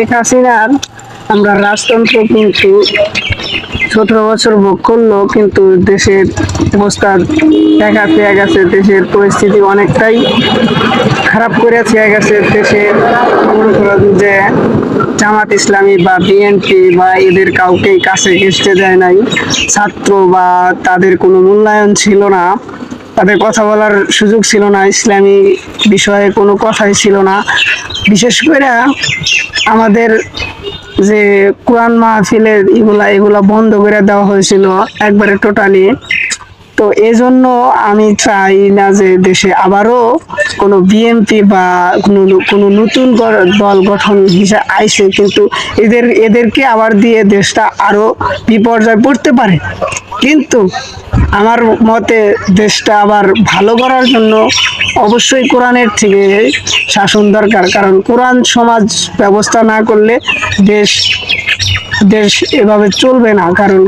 শেখ হাসিনার আমরা রাজতন্ত্র কিন্তু সতেরো বছর ভোগ করল, কিন্তু দেশের অবস্থা দেখা পেয়ে গেছে, দেশের পরিস্থিতি অনেকটাই খারাপ করে চেয়ে গেছে, দেশের মনে করেন যে জামাত ইসলামী বা বিএনপি বা এদের কাউকেই কাছে ঘেসতে দেয় নাই, ছাত্র বা তাদের কোনো মূল্যায়ন ছিল না, তাদের কথা বলার সুযোগ ছিল না, ইসলামী বিষয়ে কোনো কথাই ছিল না। বিশেষ করে আমাদের যে কোরআন মাহফিলের এগুলা এগুলা বন্ধ করে দেওয়া হয়েছিল একবারে টোটালি তো এজন্য আমি চাই না যে দেশে আবারও কোনো বিএনপি বা কোনো কোনো নতুন দল গঠন হিসেবে আইসে, কিন্তু এদের, এদেরকে আবার দিয়ে দেশটা আরও বিপর্যয় পড়তে পারে। কিন্তু আমার মতে দেশটা আবার ভালো করার জন্য অবশ্যই কোরআনের থেকে শাসন দরকার। কারণ কোরআন সমাজ ব্যবস্থা না করলে দেশ দেশ এভাবে চলবে না। কারণ